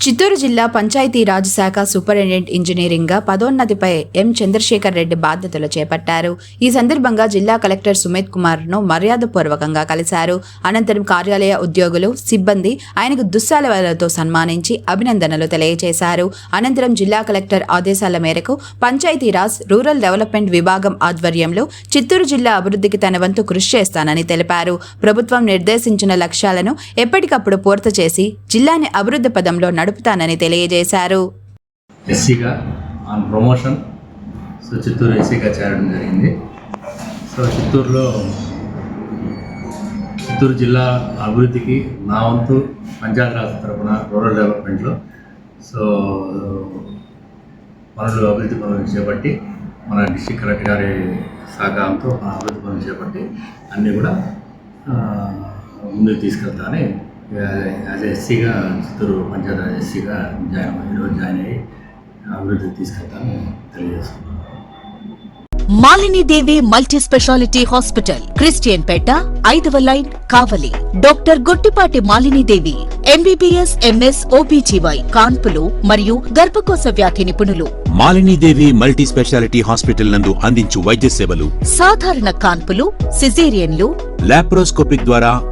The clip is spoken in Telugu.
చిత్తూరు జిల్లా పంచాయతీరాజ్ శాఖ సూపరింటెండెంట్ ఇంజనీరింగ్గా పదోన్నతిపై ఎం చంద్రశేఖర్ రెడ్డి బాధ్యతలు చేపట్టారు. ఈ సందర్భంగా జిల్లా కలెక్టర్ సుమిత్ కుమార్ను మర్యాదపూర్వకంగా కలిశారు. అనంతరం కార్యాలయ ఉద్యోగులు సిబ్బంది ఆయనకు దుస్సాలతో సన్మానించి అభినందనలు తెలియజేశారు. అనంతరం జిల్లా కలెక్టర్ ఆదేశాల మేరకు పంచాయతీరాజ్ రూరల్ డెవలప్మెంట్ విభాగం ఆధ్వర్యంలో చిత్తూరు జిల్లా అభివృద్ధికి తన వంతు కృషి చేస్తానని తెలిపారు. ప్రభుత్వం నిర్దేశించిన లక్ష్యాలను ఎప్పటికప్పుడు పూర్తి చేసి జిల్లాని అభివృద్ధి పదంలో నడుపుతానని తెలియజేశారు. ఎస్సీగా ఆన్ ప్రమోషన్ సో చిత్తూరు ఎస్సీగా చేరడం జరిగింది. సో చిత్తూరులో చిత్తూరు జిల్లా అభివృద్ధికి నా వంతు పంచాయతీరాజ్ తరఫున రూరల్ డెవలప్మెంట్లో సో పనులు అభివృద్ధి పనులు చేపట్టి మన డిస్టిక్ కలెక్టర్ గారి సహకారంతో మన అభివృద్ధి పనులు చేపట్టి అన్నీ కూడా ముందుకు తీసుకెళ్తానని యాజ్ ఎస్సీగా చిత్తూరు పంచాయతీరాజ్ ఎస్సీగా జాయిన్ ఈరోజు జాయిన్ అయ్యి అభివృద్ధికి తీసుకెళ్తానని తెలియజేస్తున్నాను. Malinidevi multi specialty hospital Christian పేట ఐదవ line Kavali. Doctor Gottipati Malinidevi MBBS MS OBGY కాన్పులు మరియు గర్భకోశ వ్యాధి నిపుణులు. మాలినీదేవి మల్టీ స్పెషాలిటీ హాస్పిటల్ నందు అందించు వైద్య సేవలు. సాధారణ కాన్పులు సిజేరియన్లు. లాప్రోస్కోపిక్ ద్వారా